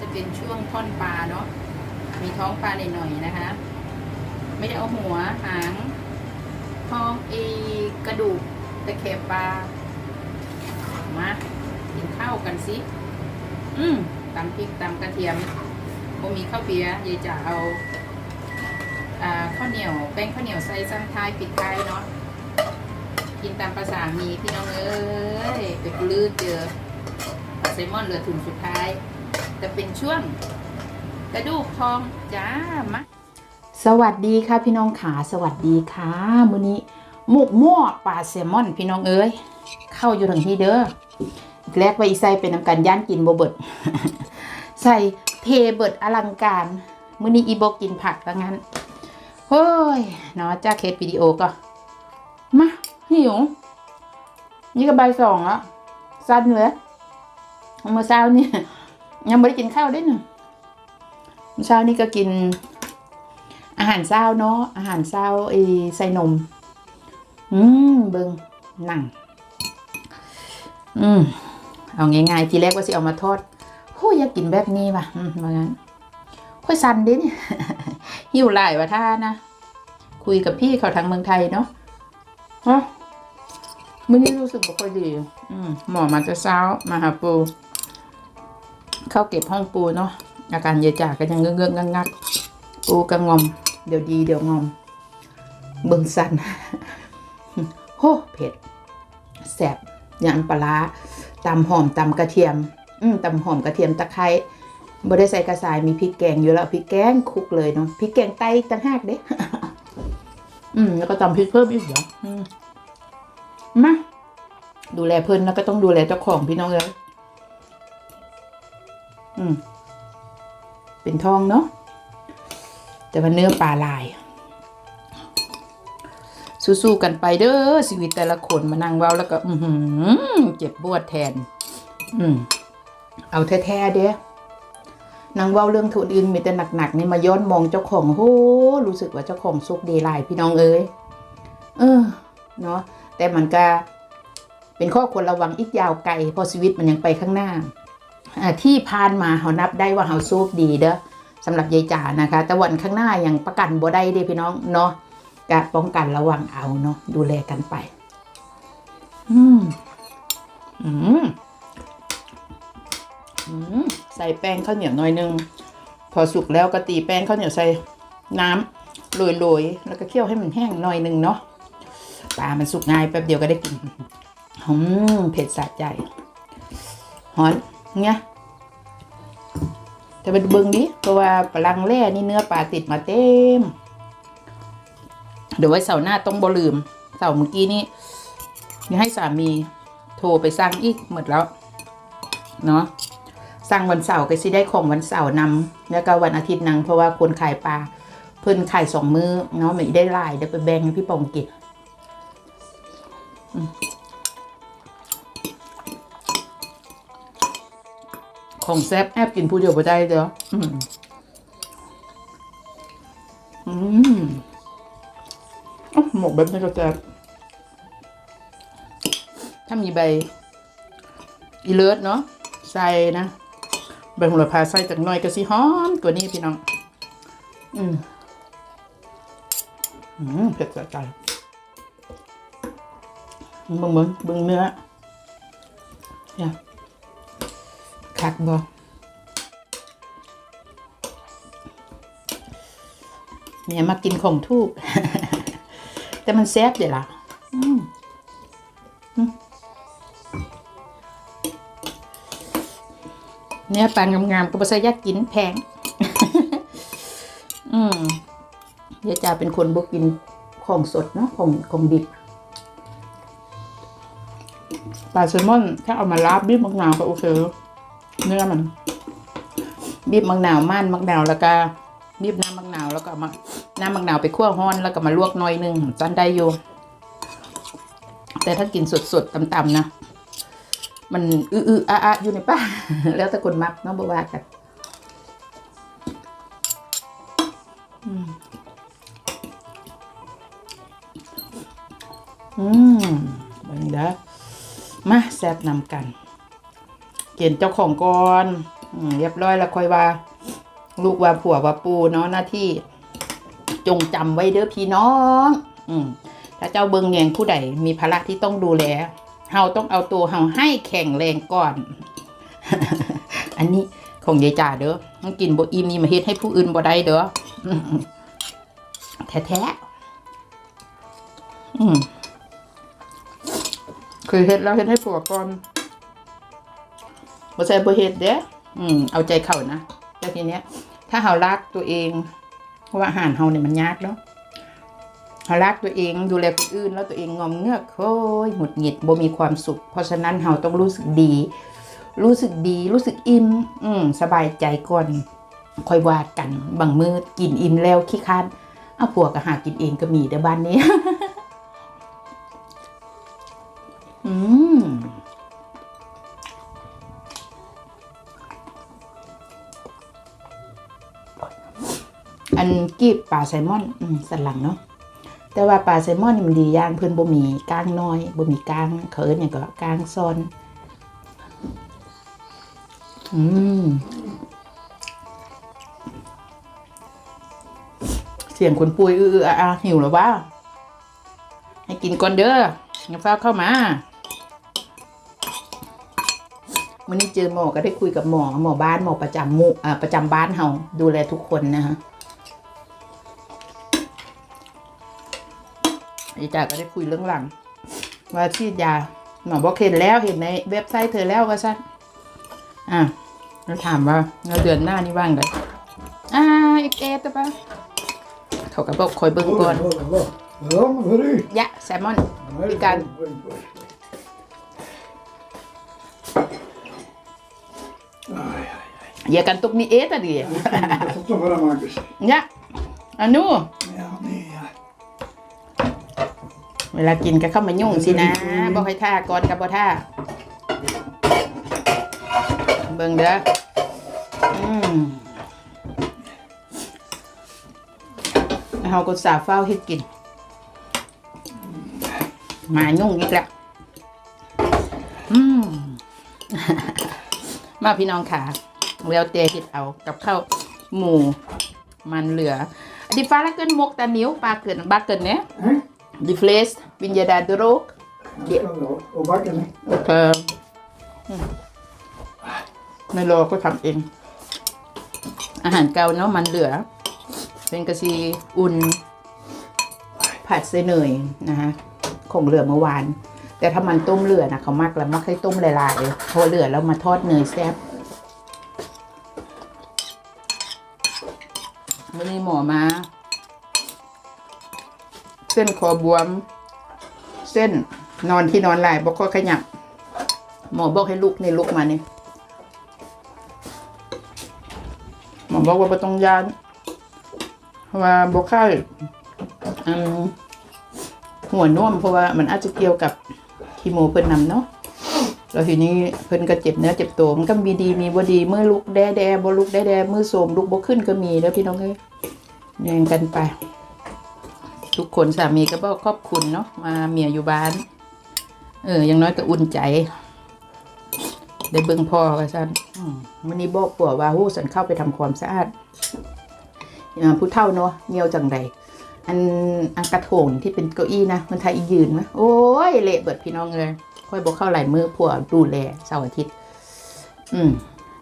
จะเป็นช่วงท่อนปลาเนาะมีท้องปลาหน่อยๆนะคะ ไม่ได้เอาหัวหางท้องอีกระดูกตะเข็บปลามากินข้าวกันสิอืมตำพริกตำกระเทียมบ่มีข้าวเปียยายจะเอาข้าวเหนียวแป้งข้าวเหนียวใส่ซ้ำท้ายปิดท้ายเนาะกินตามภาษามีพี่น้องเอ้ยไปกลืดเจอปลาแซลมอนเหลือถุงสุดท้าย จะเป็นช่วงกระดูกทองจ้ามะสวัสดีค่ะพี่น้องขาสวัสดีค่ะมื้อนี้หมกหม้อปลาแซลมอน พี่น้องเอ้ยเข้าอยู่ถึงที่เด้อแรกไว้อีใส่เป็นน้ำกันย่านกินโบเบิดใส่เทเบิดอลังการมื้อนี้อีโบกินผักแล้วงั้นเฮ้ยเนาะจ้าเคสวิดีโอก็มาหิวนี่ก็ใบสองแล้วสั้นเลยเมื่อเช้านี่ ยังไม่ได้กินข้าวด้วยหนึ่งเช้านี่ก็กิน อาหารเช้าเนาะอาหารเช้าไอใส่นม อืมเบิงหนัง อืมเอาง่ายๆทีแรกว่าสิเอามาทอดโอ้ยอยากกินแบบนี้ว่ะอืมว่างั้นค่อยสันดิเนี่ยหิวหลายว่าท่านะคุยกับพี่เขาทางเมืองไทยเนาะฮะมื่อนี้รู้สึกบ่ค่อยดี อืมหมอมาจะเช้ามาหาปู เข้าเก็บห้องปูเนาะอาการเยจ่าก็ยังเงื้อกๆงักๆปูก็งอม เดี๋ยวดีเดี๋ยวงอม เบิ่งสันโหเผ็ดแสบยำปลาร้าตำหอมตำกระเทียม อืมตำหอมกระเทียมตะไคร้บ่ได้ใส่กระสายมีพริกแกงอยู่แล้วพริกแกงคลุกเลยเนาะพริกแกงไตต่างหากเด้อืมแล้วก็ตำพริกเพิ่มอีกเหรออืมมาดูแลเพิ่นแล้วก็ต้องดูแลเจ้าของพี่น้องเลย เป็นทองเนาะแต่ว่าเนื้อปลาลาย สู้ๆกันไปเด้อชีวิตแต่ละคนมานั่งเว้าแล้วก็ อืเจ็บปวดแทน อืมเอาแท้ๆเด้นางเว้าเรื่องทุนอื่นมีแต่หนักๆนี่มาย้อนมองเจ้าของโหรู้สึกว่าเจ้าของสุขดีลายพี่น้องเอ้ยเออเนาะแต่มันก็เป็นข้อควรระวังอีกยาวไกลเพราะชีวิตมันยังไปข้างหน้า ที่ผ่านมาเขานับได้ว่าเขาโชคดีเด้อสำหรับยายจ๋านะคะ แต่วันข้างหน้ายังประกันบ่ได้เด้พี่น้องเนาะก็ป้องกันระวังเอาเนาะดูแลกันไป อืมอืมอืมใส่แป้งข้าวเหนียวหน่อยนึง พอสุกแล้วก็ตีแป้งข้าวเหนียวใส่น้ำโรยๆ แล้วก็เคี่ยวให้มันแห้งหน่อยนึงเนาะปลามันสุกง่ายแป๊บเดียวก็ได้กินอืมเผ็ดสะใจหอน เนี่ย แต่ไปเบิ่งดิเพราะว่าปลังแร่นี่เนื้อปลาติดมาเต็ม เดี๋ยวไว้เสาร์หน้าต้องบ่ลืม เสาร์เมื่อกี้นี่ยังให้สามีโทรไปสั่งอีกหมดแล้ว เนาะสั่งวันเสาร์ก็สิได้ของวันเสาร์นำแล้วก็วันอาทิตย์นังเพราะว่าคนขายปลาเพิ่นขายสองมือเนาะไม่ได้ลายเดี๋ยวไปแบ่งให้พี่ปองกิน ของแซบแอบกินผู้เดียวไปได้เด้ออืมอืมอ๊ะหมกแบบนี้ก็แซ่บถ้ามีใบอีเลิศเนาะใส่นะใบโหระพาใส่จากหน่อยก็สิหอมกว่านี้พี่น้อง อืมอืมเผ็ดสะใจเบิ่งเบิ่งเบิ่งเนื้อเนี่ย คักบอเนี่ยมากินของทูบแต่มันแซ่บเดี๋ยวล่ะอืมอืมเนี่ยปลางามๆก็บ่ใส่ยากกินแพง อืมเดี๋ยวจ่าเป็นคนบ่กินของสดเนาะของของดิบปลาแซลมอนถ้าเอามาลาบบีบมะนาวก็โอเค เนื้อมัน บีบมะนาวม่านมะนาวแล้วก็บีบน้ำมะนาวแล้วก็มาน้ำมะนาวไปคั่วฮ้อนแล้วก็มาลวกหน่อยหนึงจันได้อยู่ แต่ถ้ากินสดๆต่ำๆนะ มันอื้อๆอะๆอยู่ในป้าแล้วแต่คนมักเนาะบ่ว่ากันอืมอืมบันนี้เด้อมาแซ่บนำกัน เกณฑ์เจ้าของก่อนเรียบร้อยแล้วค่อยว่า ลูกว่าผัวว่าปูเนาะหน้าที่จงจำไว้เด้อพี่น้อง อืมถ้าเจ้าเบิงแยงผู้ใดมีภาระที่ต้องดูแลเฮาต้องเอาตัวเฮาให้แข็งแรงก่อน อันนี้ของยายจ่าเด้อต้องกินบ่อิ่มนี่มาเฮ็ดให้ผู้อื่นบ่ได้เด้อแท้ๆอืมเคยเฮ็ดแล้วเฮ็ดให้ผัวก่อน บ่ใช่บ่เฮ็ดเด้ออืมเอาใจเขานะแต่ทีเนี้ย ถ้าเฮารักตัวเองเพราะว่าอาหารเฮาเนี่ยมันยากเนาะเฮารักตัวเองดูแลคนอื่น แล้วตัวเองงอมเงือกโอ้ยหงุดหงิดบ่มีความสุข เพราะฉะนั้นเฮาต้องรู้สึกดี รู้สึกดีรู้สึกอิ่มอืมสบายใจก่อนค่อยวาดกันบางมือกินอิ่มแล้วขี้คร้านเอาผัวก็หากินเองก็มีเด้อบ้านนี้ อืม กีบปลาไซลมอนอืมสันหลังเนาะแต่ว่าปลาแซลมอนนี่มันดีอย่างเพิ่นบ่มีก้างน้อยบ่มีก้างเขินหยังก็ก้างซอนอืมเสียงคนปุยอื้อๆอาหิวแล้วว่าให้กินก่อนเด้ออย่าฟ้าเข้ามาวันนี้เจอหมอก็ได้คุยกับหมอหมอบ้านหมอประจำหมู่อ่าประจำบ้านเฮาดูแลทุกคนนะฮะ อ้จ่าก็ได้คุยเรื่องหลัง ว่าฉีดยาหมอบอกเห็นแล้วเห็นในเว็บไซต์เธอแล้วว่าสั้นอะแล้วถามว่าเราเดือนหน้านี่ว่างเลยอ่าอีกเอฟแต่ปะเขาก็บอกคอยเบิ่งก่อนยะแซลมอน Nej, Vi kan- oj, oj, oj. Aj, aj, อย่ากันตุกนี่เอตอะดิยะอันนู้ เวลากินก็เข้ามายุ่งสินะบอกให้ท่าก่อนกับบ่ท่า เบิ่งเด้ออืมแล้วเราก็สาเฝ้าเฮ็ดกิน มายุ่งอีกแล้วอืมมาพี่น้องค่ะแล้วเตะเฮ็ดเอากับข้าวหมูมันเหลือดิฟ้าละเกินมกตานิ้วปลาเกินบาเกินเนี้ย Nej, De flesta vill ge dig drog. jag ska ha. Och backen. Och eh, mm. ในโลก็ทำเอง อาหารเก่าเนาะมันเหลือ เป็นกระซีอุ่น ผัดใส่เนยนะคะของเหลือเมื่อวาน แต่ถ้ามันต้มเหลือนะเขามักแล้วมักให้ต้มหลายๆเพราะเหลือแล้วมาทอดเนยแซ่บ ส้นคอบวม เส้นนอนที่นอนลายบอกก็ขยับ หมอบอกให้ลุกนี่ลุกมานี่หมอบอกว่าบ่ต้องยานเพราะว่าบอกไข้อืมหัวน่วมเพราะว่ามันอาจจะเกี่ยวกับคีโมเพิ่นนำเนาะแล้วทีนี้เพิ่นก็เจ็บเนื้อเจ็บตัวมันก็มีดีมีบ่ดีเมื่อลุกแดแดบ่ลุกแดแดมือโสมลุกบ่ขึ้นก็มีแล้วพี่น้องเอ้ยแย่งกันไป ทุกคนสามีก็บอกขอบคุณเนาะมาเมียอยู่บ้าน เอออย่างน้อยก็อุ่นใจ ได้เบิ่งพ่อว่าซั่นวันนี้บอกปัวว่าโอ้สันเข้าไปทำความสะอาดอ่าผู้เฒ่าเนาะเงียวจังใดอันอันกระโถนที่เป็นเก้าอี้นะมันไทยยืนนะโอ้ยเละเบิดพี่น้องเลยค่อยบอกเข้าหลายมือผัวดูแลเสาร์อาทิตย์ อืม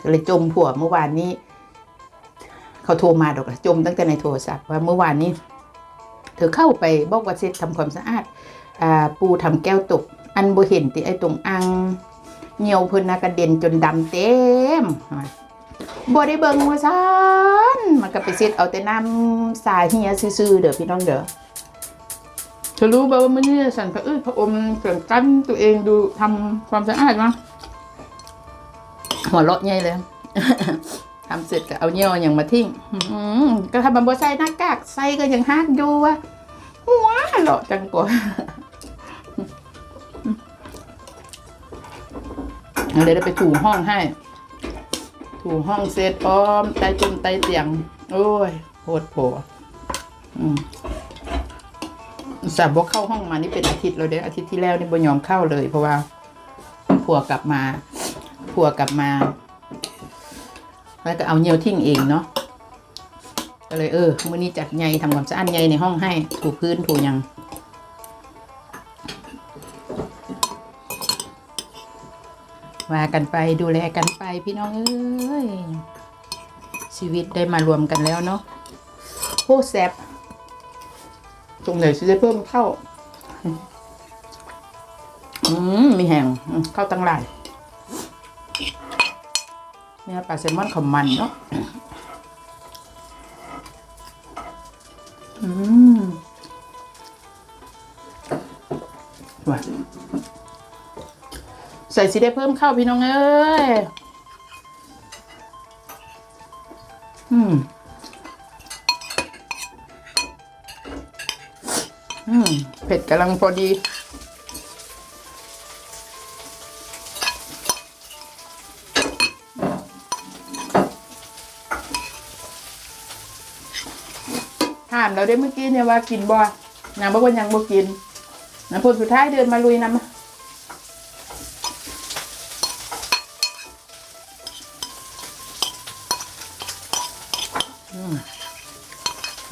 ก็เลยจมผัวเมื่อวานนี้ เขาโทรมาดอกจมตั้งแต่ในโทรศัพท์ว่าเมื่อวานนี้ ธอเข้าไปบอกว่าเสร็จทำความสะอาดอ่าปูทำแก้วตก อันบ่เห็นติไอ้ตรงอ่างเหี่ยวเพิ่นน่ะกระเด็นจนดำเต็มบ่ได้เบิ่งว่าซันมันก็ไปเสร็จเอาแต่น้ำสาเหียซื่อๆเด้อพี่น้องเด้อเธอรู้บ่ว่ามันนี่สั่นพระอื้อพระอมเกินกั้นตัวเองดูทำความสะอาดมาหัวเราะใหญ่เลยทำเสร็จก็เอาเหี่ยวอย่างมาทิ้งอื้อหือก็ทำมันบ่ใส่หน้ากากใส่ก็ยังฮักอยู่ว่ะ หัวเราจังกว่าเดี๋ยได้ไปถูห้องให้ ถูห้องเสร็จอ้อมใต้ต้นใต้เตียง โอ้ยโหดโผอืมสาบกเข้าห้องมานี่เป็นอาทิตย์แล้วเด้ออาทิตย์ที่แล้วนี่บ่ยอมเข้าเลย เพราะว่าผัวกลับมาผัวกลับมา แล้วก็เอาเนียวทิ้งเองเนาะ ก็เลยเออมื้อนี้จัดใยทำความสะอาดใยในห้องให้ถูพื้นถูหยังว่ากันไปดูแลกันไปพี่น้องเอ้ยชีวิตได้มารวมกันแล้วเนาะโคตรแซ่บตรงไหนจะได้เพิ่มเข้าอืมมีแห้งอืมเข้าตั้งหลายเนี่ยปลาแซลมอนของมันเนาะ ใส่สีได้เพิ่มเข้าพี่น้องเอ้ย อืม อืม เผ็ดกำลังพอดี ถามเราได้เมื่อกี้เนี่ยว่ากินบ่นางบอกว่ายังบ่กินนางผลสุดท้ายเดินมาลุยน้ำมาอืม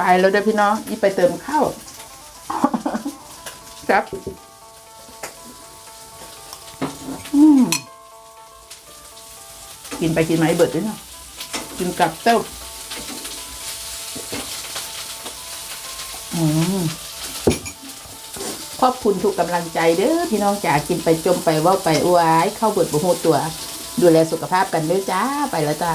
ไปแล้วเด้อพี่น้องอีไปเติมข้าวครับ อืมกินไปกินมาให้เบิดด้วยเนาะกินกับเต้าอืมขอบคุณทุกกำลังใจเด้อพี่น้องจ๋ากินไปจมไปว่าไปอวยเข้าเบิดบุหูตัว ดูแลสุขภาพกันเด้อจ้าไปแล้วจ้า